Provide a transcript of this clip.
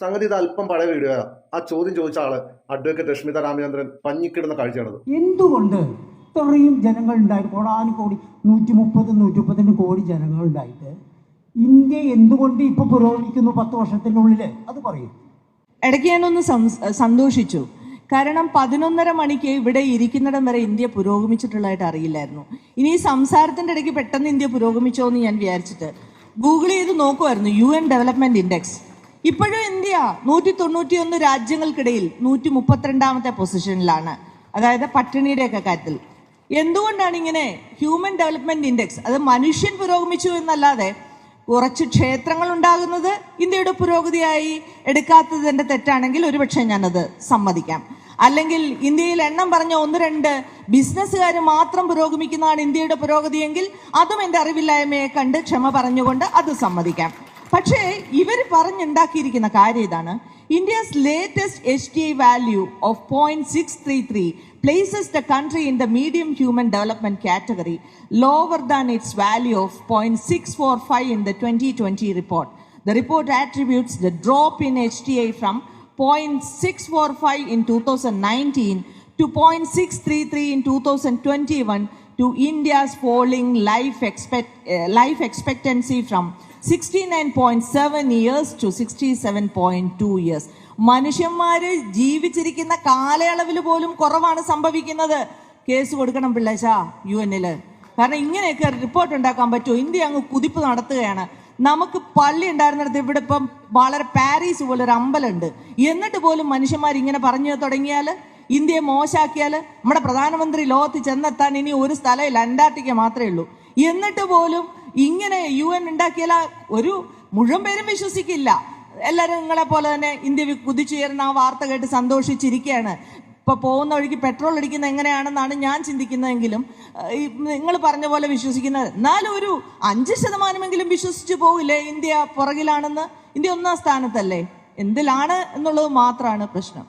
സംഗതി ഇത് അല്പം പഴയ വീഡിയോ ആ ചോദ്യം ചോദിച്ച ആൾ അഡ്വക്കേറ്റ് രശ്മിത രാമചന്ദ്രൻ പഞ്ഞിക്കിടുന്ന കാഴ്ചയാണത്. എന്തുകൊണ്ട് ഇത്രയും ജനങ്ങൾ ഉണ്ടായിട്ട് കോടാനുകോടി നൂറ്റി മുപ്പത് നൂറ്റി മുപ്പത്തിരണ്ട് കോടി ജനങ്ങൾ ഉണ്ടായിട്ട് ഇന്ത്യ എന്തുകൊണ്ട് ഇപ്പൊ പുരോഗമിക്കുന്നു പത്ത് വർഷത്തിനുള്ളിൽ അത് പറയും. ഇടയ്ക്ക് ഞാനൊന്ന് സന്തോഷിച്ചു. കാരണം പതിനൊന്നര മണിക്ക് ഇവിടെ ഇരിക്കുന്നിടം വരെ ഇന്ത്യ പുരോഗമിച്ചിട്ടുള്ളതായിട്ട് അറിയില്ലായിരുന്നു. ഇനി ഈ സംസാരത്തിന്റെ ഇടയ്ക്ക് പെട്ടെന്ന് ഇന്ത്യ പുരോഗമിച്ചോ എന്ന് ഞാൻ വിചാരിച്ചിട്ട്. ഗൂഗിൾ ചെയ്ത് നോക്കുമായിരുന്നു യു എൻ ഡെവലപ്മെന്റ് ഇൻഡെക്സ്. ഇപ്പോഴും ഇന്ത്യ നൂറ്റി തൊണ്ണൂറ്റിയൊന്ന് രാജ്യങ്ങൾക്കിടയിൽ നൂറ്റി മുപ്പത്തിരണ്ടാമത്തെ പൊസിഷനിലാണ് അതായത് പട്ടിണിയുടെയൊക്കെ കാര്യത്തിൽ. എന്തുകൊണ്ടാണ് ഇങ്ങനെ ഹ്യൂമൻ ഡെവലപ്മെന്റ് ഇൻഡെക്സ് അത് മനുഷ്യൻ പുരോഗമിച്ചു എന്നല്ലാതെ കുറച്ച് ക്ഷേത്രങ്ങൾ ഉണ്ടാകുന്നത് ഇന്ത്യയുടെ പുരോഗതിയായി എടുക്കാത്തതിന്റെ തെറ്റാണെങ്കിൽ ഒരുപക്ഷെ ഞാനത് സമ്മതിക്കാം. അല്ലെങ്കിൽ ഇന്ത്യയിൽ എണ്ണം പറഞ്ഞ ഒന്ന് രണ്ട് ബിസിനസ്സുകാർ മാത്രം പുരോഗമിക്കുന്നതാണ് ഇന്ത്യയുടെ പുരോഗതിയെങ്കിൽ അതും എന്റെ അറിവില്ലായ്മയെ കണ്ട് ക്ഷമ പറഞ്ഞുകൊണ്ട് അത് സമ്മതിക്കാം. പക്ഷേ ഇവർ പറഞ്ഞുണ്ടാക്കിയിരിക്കുന്ന കാര്യം ഇതാണ് India's latest H D I value of point six three three places the country in the medium human development category, lower than its value of 0.645 in the 2020 report. The report attributes the drop in HTA from 0.645 in 2019 to 0.633 in 2021 to India's falling life, expect, uh, life expectancy from 69.7 years to 67.2 years. മനുഷ്യന്മാര് ജീവിച്ചിരിക്കുന്ന കാലയളവിൽ പോലും കുറവാണ് സംഭവിക്കുന്നത്. Case കൊടുക്കണം പിള്ളേശ U എന്നിൽ കാരണം ഇങ്ങനെയൊക്കെ റിപ്പോർട്ട് ഉണ്ടാക്കാൻ പറ്റുമോ? ഇന്ത്യ അങ്ങ് കുതിപ്പ് നടത്തുകയാണ്. നമുക്ക് പള്ളി ഉണ്ടായിരുന്നിടത്ത് ഇവിടെ ഇപ്പം വളരെ പാരീസ് പോലെ ഒരു അമ്പലമുണ്ട്. എന്നിട്ട് പോലും മനുഷ്യന്മാർ ഇങ്ങനെ പറഞ്ഞു തുടങ്ങിയാൽ ഇന്ത്യയെ മോശാക്കിയാൽ നമ്മുടെ പ്രധാനമന്ത്രി ലോകത്ത് ചെന്നെത്താൻ ഇനി ഒരു സ്ഥലമില്ല. അന്റാർട്ടിക്ക മാത്രമേ ഉള്ളൂ. എന്നിട്ട് പോലും ഇങ്ങനെ യു എൻ ഉണ്ടാക്കിയാൽ ഒരു മുഴുവൻ പേരും വിശ്വസിക്കില്ല. എല്ലാവരും നിങ്ങളെ പോലെ തന്നെ ഇന്ത്യ കുതിച്ചുയർന്ന ആ വാർത്ത കേട്ട് സന്തോഷിച്ചിരിക്കുകയാണ്. ഇപ്പൊ പോകുന്ന വഴിക്ക് പെട്രോൾ അടിക്കുന്ന എങ്ങനെയാണെന്നാണ് ഞാൻ ചിന്തിക്കുന്നതെങ്കിലും നിങ്ങൾ പറഞ്ഞ പോലെ വിശ്വസിക്കുന്നത്. എന്നാലും ഒരു അഞ്ച് ശതമാനമെങ്കിലും വിശ്വസിച്ച് പോകില്ലേ ഇന്ത്യ പുറകിലാണെന്ന്? ഇന്ത്യ ഒന്നാം സ്ഥാനത്തല്ലേ? എന്തിലാണ് എന്നുള്ളത് മാത്രമാണ് പ്രശ്നം.